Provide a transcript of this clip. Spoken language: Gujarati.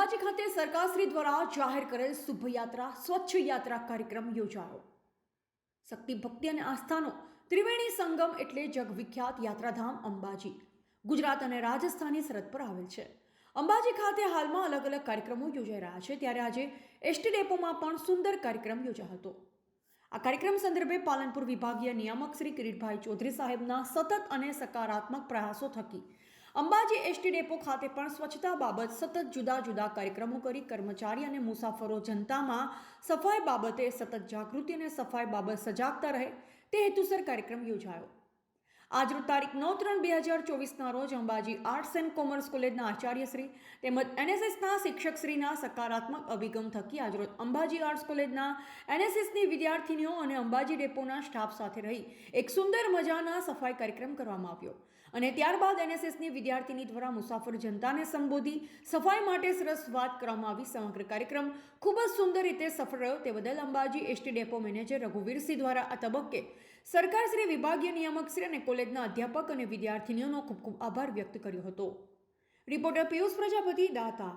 અંબાજી ખાતે સરકારશ્રી દ્વારા જાહેર કરેલ શુભયાત્રા, સ્વચ્છ યાત્રા કાર્યક્રમ યોજાયો. શક્તિ, ભક્તિ અને આસ્થાનો ત્રિવેણી સંગમ એટલે જગવિખ્યાત યાત્રાધામ અંબાજી. ગુજરાત અને રાજસ્થાની સરહદ પર આવેલ છે. અંબાજી ખાતે હાલમાં અલગ અલગ કાર્યક્રમો યોજાઈ રહ્યા છે. ત્યારે આજે એસટી ડેપોમાં પણ સુંદર કાર્યક્રમ યોજાયો હતો. આ કાર્યક્રમ સંદર્ભે પાલનપુર વિભાગીય નિયામક શ્રી કિરીટભાઈ ચૌધરી સાહેબના સતત અને સકારાત્મક પ્રયાસો થકી અંબાજી એસટી ડેપો ખાતે પણ સ્વચ્છતા બાબત સતત જુદા જુદા કાર્યક્રમો કરી કર્મચારી અને મુસાફરો જનતામાં સફાઈ બાબતે સતત જાગૃતિ અને સફાઈ બાબત સજાગતા રહે. તે હેતુસર કાર્યક્રમ યોજાયો. આજરોજ તારીખ નવ ત્રણ બે હજાર ચોવીસના રોજ અંબાજી આર્ટ્સ એન્ડ કોમર્સ કોલેજના આચાર્યશ્રી તેમજ એનએસએસના શિક્ષકશ્રીના સકારાત્મક અભિગમ થકી આજરોજ અંબાજી આર્ટ્સ કોલેજના એનએસએસની વિદ્યાર્થીનીઓ અને અંબાજી ડેપોના સ્ટાફ સાથે રહી એક સુંદર મજાના સફાઈ કાર્યક્રમ કરવામાં આવ્યો. અને ત્યારબાદ એનએસએસની વિદ્યાર્થીની દ્વારા મુસાફર જનતાને સંબોધી સફાઈ માટે સરસ વાત કરવામાં આવી સમગ્ર કાર્યક્રમ ખૂબ જ સુંદર રીતે સફળ રહ્યો. તે બદલ Ambaji ST depot manager Raghuvirsinh દ્વારા આ તબક્કે સરકાર શ્રી વિભાગીય નિયામકશ્રી શ્રી અને કોલેજના અધ્યાપક અને વિદ્યાર્થીનીઓનો ખૂબ ખૂબ આભાર વ્યક્ત કર્યો હતો. રિપોર્ટર પિયુષ પ્રજાપતિ દાતા